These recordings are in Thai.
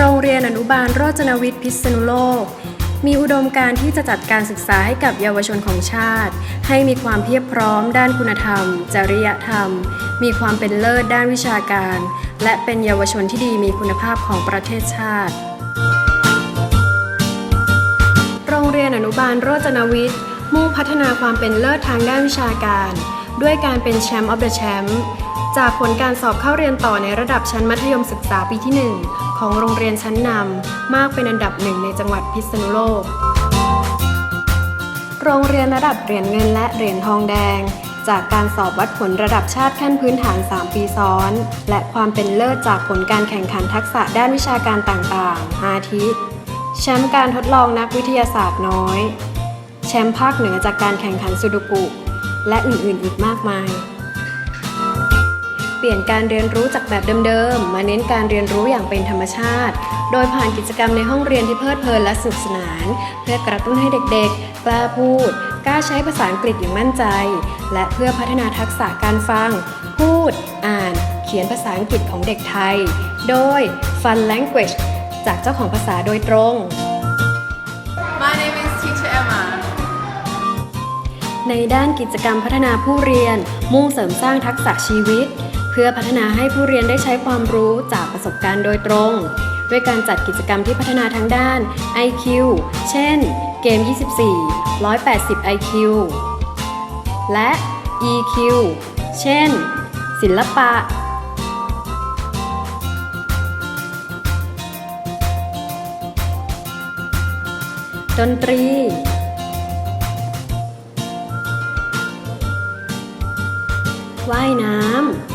โรงเรียนอนุบาลโรจนวิทย์พิษณุโลก มีอุดมการณ์ที่จะจัดการศึกษาให้กับเยาวชนของชาติ ให้มีความเพียบพร้อมด้านคุณธรรม จริยธรรม มีความเป็นเลิศด้านวิชาการ และเป็นเยาวชนที่ดีมีคุณภาพของประเทศชาติ โรงเรียนอนุบาลโรจนวิทย์มุ่งพัฒนาความเป็นเลิศทางด้านวิชาการ ด้วยการเป็นแชมป์ออฟเดอะแชมป์จากผลการสอบเข้าเรียนต่อในระดับชั้นมัธยมศึกษาปีที่ 1 ของโรงเรียนชั้นนำมากเป็นอันดับหนึ่งในจังหวัดพิษณุโลก โรงเรียนระดับเหรียญเงินและเหรียญทองแดง จากการสอบวัดผลระดับชาติขั้นพื้นฐาน 3 ปีซ้อน และความเป็นเลิศจากผลการแข่งขันทักษะด้านวิชาการต่างๆ อาทิแชมป์การทดลองนักวิทยาศาสตร์น้อย แชมป์ภาคเหนือจากการแข่งขันสุดุกุ และอื่นๆอีกมากมาย เปลี่ยนการเรียนรู้จากแบบเดิมๆ มาเน้นการเรียนรู้อย่างเป็นธรรมชาติ โดยผ่านกิจกรรมในห้องเรียนที่เพลิดเพลินและสนุกสนาน เพื่อกระตุ้นให้เด็กๆ กล้าพูด กล้าใช้ภาษาอังกฤษอย่างมั่นใจ และเพื่อพัฒนาทักษะการฟัง พูด อ่าน เขียนภาษาอังกฤษของเด็กไทย โดย Fun Language จากเจ้าของภาษาโดยตรง My name is Teacher Emma. ในด้านกิจกรรมพัฒนาผู้เรียน มุ่งเสริมสร้างทักษะชีวิต เพื่อพัฒนาให้ผู้เรียนได้ใช้ความรู้จากประสบการณ์โดยตรง ด้วยการจัดกิจกรรมที่พัฒนาทั้งด้าน IQ เช่น เกม 24 180 IQ และ EQ เช่น ศิลปะ ดนตรี ว่ายน้ำ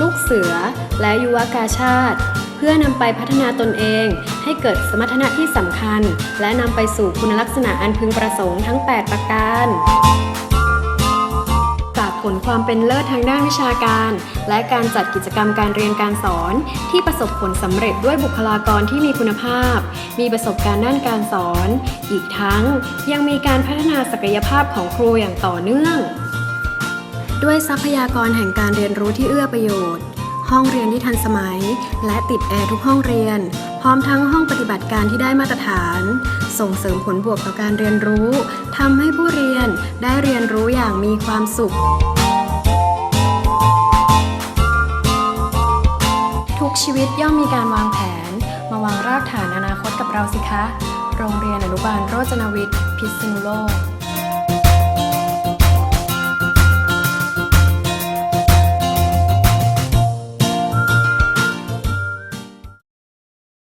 ลูกเสือ และยุวกาชาติ เพื่อนำไปพัฒนาตนเอง ให้เกิดสมรรถนะที่สำคัญ และนำไปสู่คุณลักษณะอันพึงประสงค์ทั้ง 8 ประการจากผลความเป็นเลิศทางด้านวิชาการ และการจัดกิจกรรมการเรียนการสอน ที่ประสบผลสำเร็จด้วยบุคลากรที่มีคุณภาพ มีประสบการณ์ด้านการสอน อีกทั้งยังมีการพัฒนาศักยภาพของครูอย่างต่อเนื่อง ด้วยทรัพยากรแห่งการเรียนรู้ที่เอื้อประโยชน์ ห้องเรียนที่ทันสมัย และติดแอร์ทุกห้องเรียน พร้อมทั้งห้องปฏิบัติการที่ได้มาตรฐาน ส่งเสริมผลบวกต่อการเรียนรู้ทำให้ผู้เรียนได้เรียนรู้อย่างมีความสุข ทุกชีวิตย่อมมีการวางแผน มาวางรากฐานอนาคตกับเราสิคะ โรงเรียนอนุบาลโรจนวิทย์ พิษณุโลก